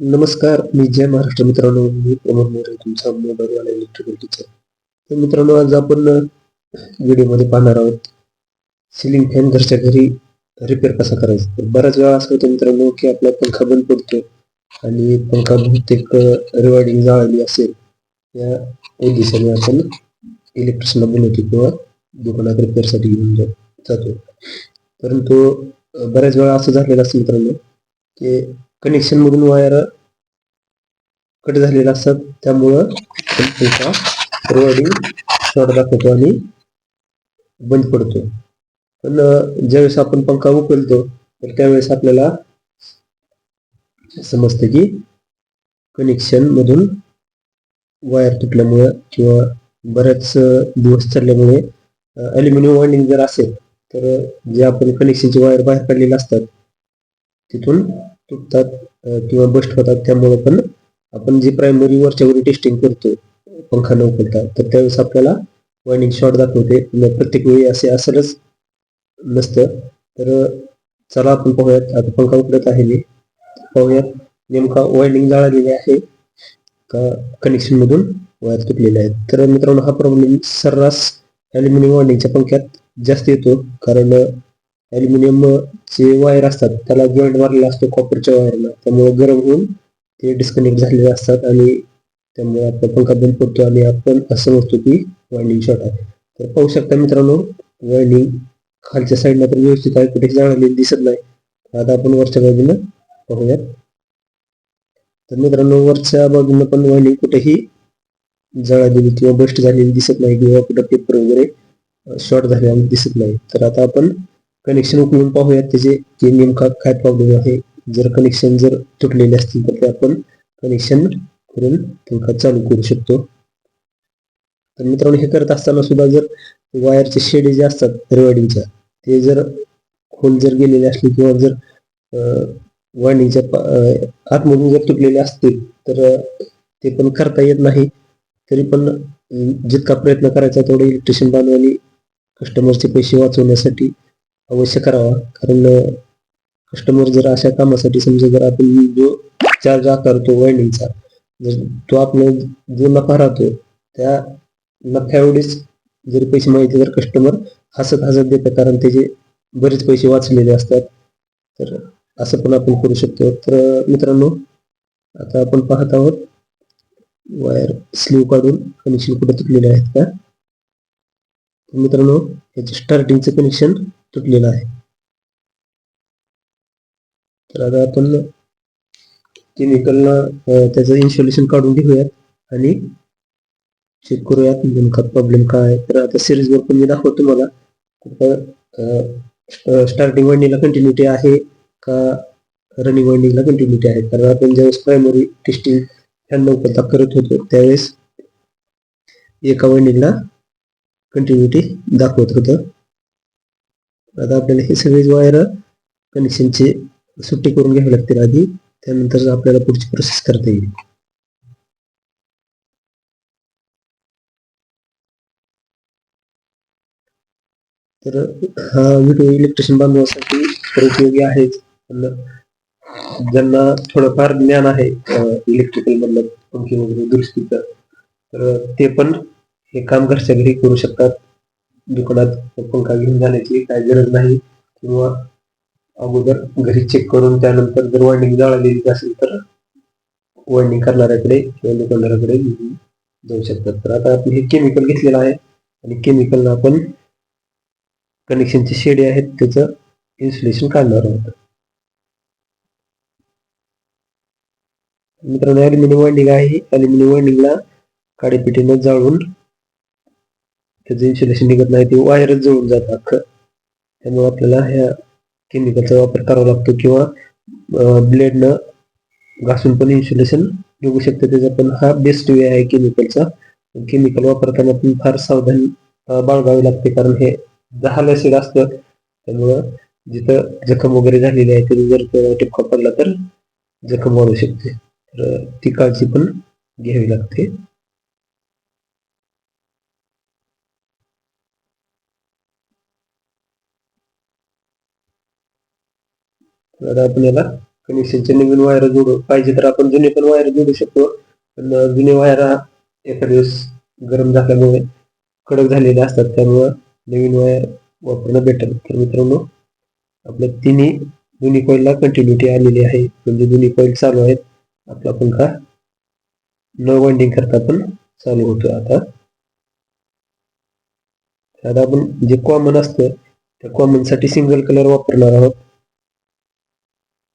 नमस्कार मी जय महाराष्ट्र मित्रांनो. मी प्रमोद मोरे तुमचा मोबाईलवाला इलेक्ट्रिकल टीचर तर मित्रांनो आज आपण व्हिडिओमध्ये पाहणार आहोत. सिलिंग फॅन घरच्या घरी रिपेअर कसा करायचा? तर बऱ्याच वेळा असं होतं मित्रांनो की आपला पंखा बंद पडतो आणि पंखा बहुतेक रिवार्डिंग जाळली असेल या उद्देशाने आपण इलेक्ट्रिशियनला बोलवतो किंवा दुकानात रिपेअरसाठी घेऊन जातो. परंतु बऱ्याच वेळा असं झालेलं असतं मित्रांनो की कनेक्शन मधून वायर कट झालेला असतात त्यामुळं पंखा शॉर्ट दाखवतो आणि बंद पडतो. पण ज्यावेळेस आपण पंखा उकलतो तर त्यावेळेस आपल्याला समजतं की कनेक्शन मधून वायर तुटल्यामुळे किंवा बऱ्याच दिवस चालल्यामुळे अल्युमिनियम वायंडिंग जर असेल तर जे आपण कनेक्शनचे वायर बाहेर काढलेले असतात तिथून तुटतात किंवा बस्ट होतात त्यामुळे पण आपण जी प्रायमरी वरच्यावरी टेस्टिंग करतो पंखा न उकलता तर त्यावेळेस आपल्याला वायंडिंग शॉर्ट दाखवते. प्रत्येक वेळी असे असलच नसतं. तर चला आपण पाहूयात. आता पंखा उकडत आहे मी. पाहूयात. नेमका वायंडिंग जाळलेली आहे का कनेक्शन मधून वायर तुटलेले आहेत. तर मित्रांनो हा प्रॉब्लेम सर्रास अल्युमिनियम वायंडिंगच्या पंख्यात जास्त येतो. कारण अल्युमिनियम चे वायर असतात त्याला जॉईंट मारलेला असतो कॉपरच्या वायरला त्यामुळे गरम होऊन ते डिस्कनेक्ट झालेले असतात आणि त्यामुळे आपला पंखा बंद पडतो आणि आपण असं म्हणतो की वायंडिंग शॉर्ट आहे. तर पाहू शकता मित्रांनो वायंडिंग खालच्या साईडला तर व्यवस्थित आहे कुठे जाळलेली दिसत नाही. आता आपण वरच्या बाजूनं पाहूयात. तर मित्रांनो वरच्या बाजूनं पण वायंडिंग कुठेही जळालेली किंवा बस्ट झालेली दिसत नाही किंवा कुठं पेपर वगैरे शॉर्ट झालेला दिसत नाही. तर आता आपण कनेक्शन उकळून पाहूयात. त्याचे की नेमका काय प्रॉब्लेम आहे जर कनेक्शन जर तुटलेले असतील तर ते आपण कनेक्शन करून पंखा चालू करू शकतो. तर मित्रांनो हे करत असताना सुद्धा जर वायरचे शेड जे असतात रिवार्डिंगच्या ते जर खोल जर गेलेले असले किंवा जर वायडिंगच्या आतमधून जर तुटलेले असतील तर ते पण करता येत नाही. तरी पण जितका प्रयत्न करायचा तेवढे इलेक्ट्रिशियन बांधवांनी कस्टमरचे पैसे वाचवण्यासाठी अवश्य करावा. कारण कस्टमर जर अशा कामासाठी समजा जर आपण जो चार्ज आकारतो वायंडिंगचा जर तो आपला जो नफा राहतो त्या नफ्या एवढेच पैसे माहिती तर कस्टमर हसत हसत देतं. कारण त्याचे बरेच पैसे वाचलेले असतात. तर असं पण आपण करू शकतो. तर मित्रांनो आता आपण पाहत आहोत. वायर स्लीव काढून कनेक्शन कुठे तुटलेले आहेत का? तर मित्रांनो याचे स्टार्टिंगचं कनेक्शन तुटलेला आहे. तर आता आपण केमिकलनं त्याचं इन्स्टॉलेशन काढून घेऊयात आणि चेक करूयात नेमका प्रॉब्लेम काय आहे. तर आता सिरीजवर पण मी दाखवतो तुम्हाला. स्टार्टिंग वायंडिंगला कंटिन्युटी आहे का रनिंग वायंडिंगला कंटिन्युटी आहे? कारण आपण ज्यावेळेस प्रायमरी टेस्टिंग ह्यांना उपलब्ध करत होतो त्यावेळेस एका वायंडिंगला कंटिन्युटी दाखवत होतं. आता आपल्याला हे सगळे वायर कनेक्शनचे सुट्टी करून घ्यावी लागतील आधी. त्यानंतर आपल्याला पुढची प्रोसेस करता येईल. तर हा व्हिडिओ इलेक्ट्रिशियन बांधवासाठी तर उपयोगी आहेच. पण ज्यांना थोडंफार ज्ञान आहे इलेक्ट्रिकल मधलं पंखे वगैरे दुरुस्तीचं तर ते पण हे काम घरच्या घरी करू शकतात. दुकानात पंखा घेऊन जाण्याची काय गरज नाही किंवा अगोदर घरी चेक करून त्यानंतर जर वायंडिंग जळालेली असेल तर वायंडिंग करणाऱ्याकडे किंवा दुकानदाराकडे जाऊ शकतात. तर आता आपण हे केमिकल घेतलेलं आहे आणि केमिकलला आपण कनेक्शनचे शेडे आहेत त्याचं इन्सुलेशन काढणार आहोत. मित्रांनो अल्युमिनियम वायंडिंग आहे. ॲल्युमिनियम वायंडिंगला काडेपिटीनं जाळून त्याचं इन्सुलेशन निघत नाही ते वायरच जळून जातं अख्खं. त्यामुळे आपल्याला ह्या केमिकलचा वापर करावा लागतो किंवा ब्लेडनं घासून पण इन्सुलेशन निघू शकतं. त्याचा पण हा बेस्ट वे आहे केमिकलचा केमिकल वापरताना पण फार सावधान बाळगावी लागते. कारण हे दहा लसीड असतं त्यामुळं जिथं जखम वगैरे झालेली आहे तिथे जर टिपका पडला तर जखम वाढू शकते. तर ती काळजी पण घ्यावी लागते. तर आपण याला कनेक्शनचे नवीन वायर जोडू पाहिजे तर आपण जुने पण वायर जोडू शकतो. पण जुने वायर एखाद्या दिवस गरम झाल्यामुळे कडक झालेले असतात. त्यामुळं नवीन वायर वापरणं बेटर तर मित्रांनो आपल्या तिन्ही दोन्ही कॉईलला कंटिन्युटी आलेली आहे. म्हणजे दोन्ही कॉईल चालू आहेत. आपला पंखा न वाइंडिंग करता पण चालू होतो आता. आता आपण जे कॉमन असतं त्या कॉमनसाठी सिंगल कलर वापरणार आहोत.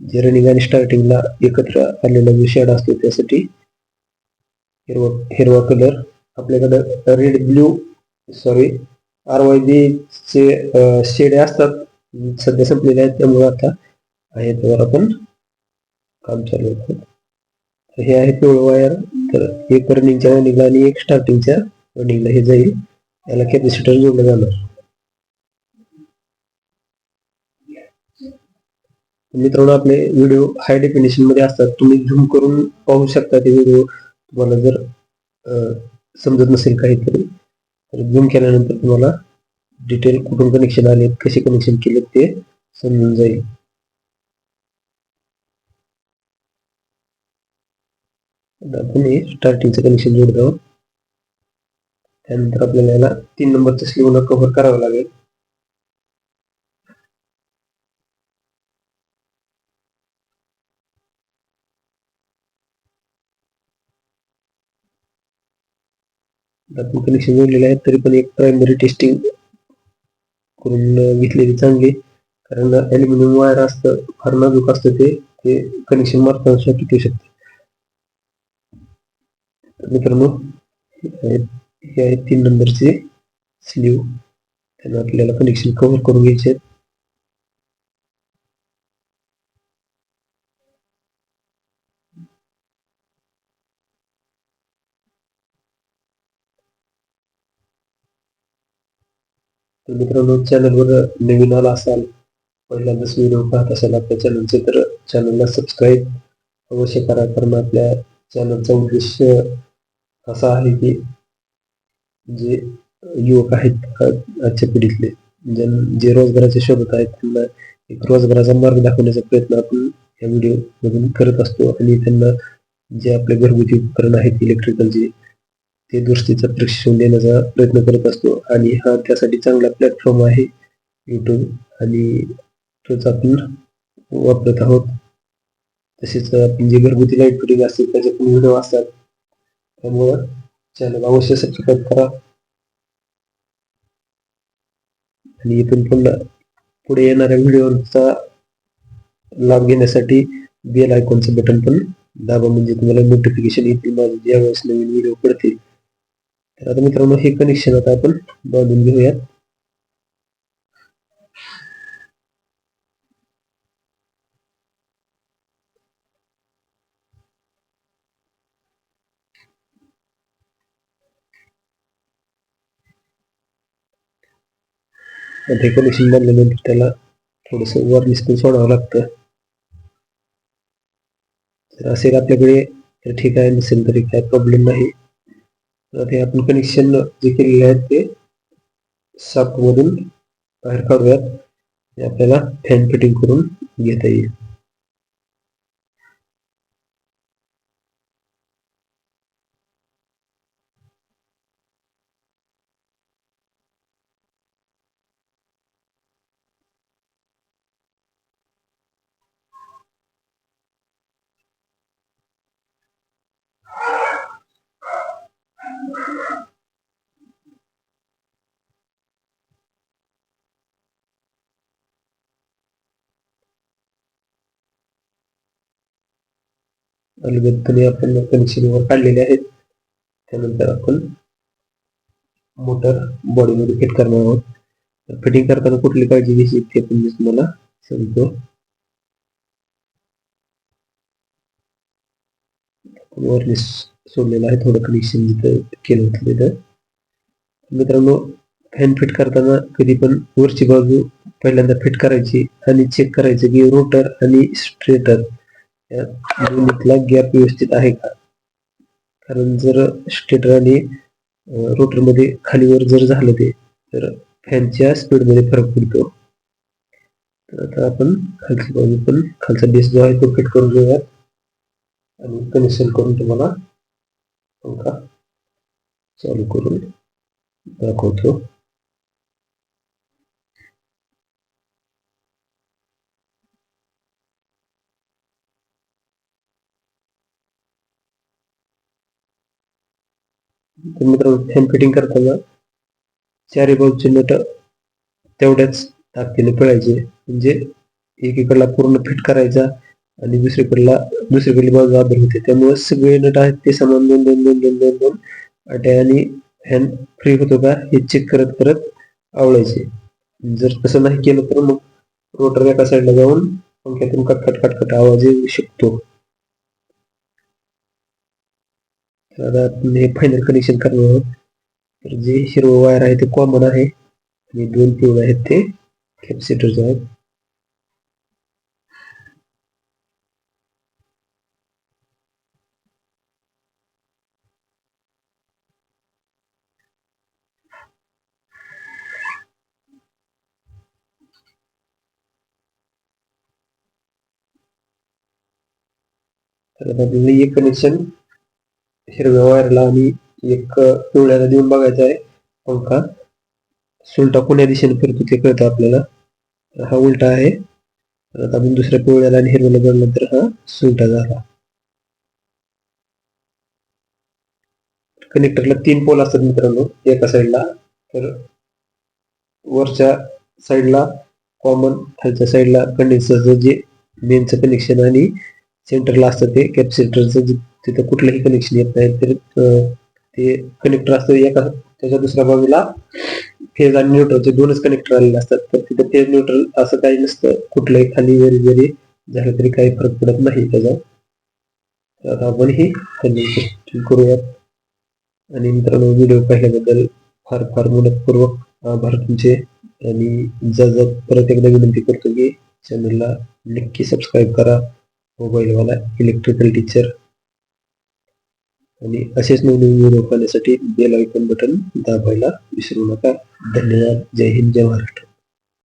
जे रनिंग आणि स्टार्टिंगला एकत्र आलेला जो शेड असतो त्यासाठी हिरवा हिरवा कलर आपल्याकडं red blue sorry R Y B चे शेड असतात. सध्या संपलेले आहेत. त्यामुळे आता आहे त्यावर आपण काम चालू होतं तर हे आहे पिवळं वायर तर एक रनिंगच्या रनिंगला आणि एक स्टार्टिंगच्या रनिंगला हे जाईल. याला कॅपॅसिटर जोडलं जाणार. मित्रांनो आपले व्हिडिओ हाय डेफिनेशनमध्ये असतात. तुम्ही झूम करून पाहू शकता ते व्हिडिओ तुम्हाला जर समजत नसेल काहीतरी तर झूम केल्यानंतर तुम्हाला डिटेल कुठून कनेक्शन आले कसे कनेक्शन केले ते समजून जाईल. तुम्ही आपण हे स्टार्टिंगचं कनेक्शन जोडत आहोत त्यानंतर आपल्याला याला तीन नंबरच्या स्लीवला कव्हर करावं लागेल. आपण कनेक्शन जोडलेले आहेत तरी पण एक प्रायमरी टेस्टिंग करून घेतलेली चांगली कारण अल्युमिनियम वायर असतं फार नाजूक असतं ते ते कनेक्शन मारताना शॉक येऊ शकते. मित्रांनो हे आहेत हे आहेत तीन नंबरचे स्लीव त्यांना आपल्याला कनेक्शन कव्हर करून घ्यायचे आहेत. तर मित्रांनो चॅनलवर नवीन आला असाल पहिल्यांदाच व्हिडिओ पाहत असाल आपल्या चॅनलचे तर चॅनलला सबस्क्राईब अवश्य करा. कारण आपल्या चॅनलचा उद्देश असा आहे की जे युवक आहेत आजच्या पिढीतले ज्यां- जे रोजगाराच्या शोधत आहेत त्यांना एक रोजगाराचा मार्ग दाखवण्याचा प्रयत्न आपण या व्हिडिओमधून करत असतो. आणि त्यांना जे आपले घरगुती उपकरण आहेत इलेक्ट्रिकलचे ते दृष्टीचं प्रशिक्षण देण्याचा प्रयत्न करत असतो. आणि हा त्यासाठी चांगला प्लॅटफॉर्म आहे यूट्यूब आणि तोच आपण वापरत आहोत. तसेच आपण जे घरगुती लाइट फिटिंग असतील त्याचे पण व्हिडिओ असतात. त्यामुळं चॅनल अवश्य सबस्क्राईब करा. आणि इथून पुन्हा पुढे येणाऱ्या व्हिडिओचा लाभ घेण्यासाठी बेल आयकॉनचं बटन पण दाबा. म्हणजे तुम्हाला नोटिफिकेशन येतील. माझे ज्यावेळेस नवीन व्हिडिओ पडतील तर आता मित्रांनो हे कनेक्शन आता आपण बांधून घेऊयात. हे कनेक्शन बांधल्यानंतर त्याला थोडस वर पण सोडावं लागतं. जर असेल आपल्याकडे तर ठीक आहे नसेल तरी काय प्रॉब्लेम नाही. तर हे आपण कनेक्शन जे केलेले आहेत ते साप मधून बाहेर काढूयात. हे आपल्याला फॅन फिटिंग करून घेता येईल. अलगदपणे आपण कनेक्शन वर काढलेले आहेत. त्यानंतर आपण मोटर बॉडीमध्ये फिट करणार आहोत. फिटिंग करताना कुठली काळजी घ्यायची ते पण मी तुम्हाला सांगतो. वरनेस सोडलेलं आहे थोडं कनेक्शन जिथं केलं होतं तिथं. मित्रांनो फॅन फिट करताना कधी पण वरची बाजू पहिल्यांदा फिट करायची आणि चेक करायचं की रोटर आणि स्ट्रेटर या दोन्हीतला गॅप व्यवस्थित आहे का? कारण जर स्टेटर आणि रोटरमध्ये खालीवर जर झालं ते तर फॅनच्या स्पीडमध्ये फरक पडतो. तर आता आपण खालची बाजू पण खालचा बेस जो आहे तो फिट करून घेऊयात. आणि कनेक्शन करून तुम्हाला पंखा चालू करून दाखवतो. तर मित्रांनो फॅन फिटिंग करताना चारी बाजूचे नट तेवढ्याच ताकदीने पिळायचे. म्हणजे एकीकडला पूर्ण फिट करायचा आणि दुसरीकडला दुसरीकडली बाजू आदर होते. त्यामुळे सगळे नट आहेत ते समान दोन दोन दोन दोन दोन दोन अट्या आणि फॅन फ्री होतो का हे चेक करत करत आवडायचे जर तसं नाही केलं तर मग रोटर एका साईडला जाऊन पंख्यातून कटकट कटकट आवाज येऊ शकतो. तर आपण हे फायनल कनेक्शन करणार आहोत. तर जे हिरवं वायर आहे ते कॉमन आहे. आणि दोन पिवळे आहेत ते कॅपॅसिटरचे आहेत. तर आपल्याला एक कनेक्शन हिरव्या वायरला आणि एक पिवळ्याला देऊन बघायचा आहे. हो पंखा सुलटा कोण्या दिशेने फिरतो ते कळतं आपल्याला. तर हा उलटा आहे. आता आपण दुसऱ्या पिवळ्याला आणि हिरव्याला जोडल्यानंतर हा सुलटा झाला. कनेक्टरला तीन पोल असतात मित्रांनो एका साईडला तर वरच्या साईडला कॉमन खालच्या साईडला कंडेन्सरचं जे मेनचं कनेक्शन आणि सेंटरला असतं ते कॅपॅसिटरचं जे तिथं कुठलंही कनेक्शन येत नाही. तर ते कनेक्टर असतं एका त्याच्या दुसऱ्या बाजूला फेज आणि न्यूट्रलचे दोनच कनेक्टर आलेले असतात. तर तिथं फेज न्यूट्रल असं काही नसतं. कुठलंही खाली वरी जरी झालं तरी काही फरक पडत नाही त्याचा. तर आता आपण ही कनेक्शन करूयात. आणि मित्रांनो व्हिडिओ पाहिल्याबद्दल फार फार मनपूर्वक आभार तुमचे. आणि जर परत एकदा विनंती करतो की चॅनलला नक्की सबस्क्राईब करा. मोबाईलवाला इलेक्ट्रिकल टीचर आणि असेच नवीन व्हिडिओ पाहण्यासाठी बेल आयकॉन बटन दाबायला विसरू नका. धन्यवाद. जय हिंद जय महाराष्ट्र.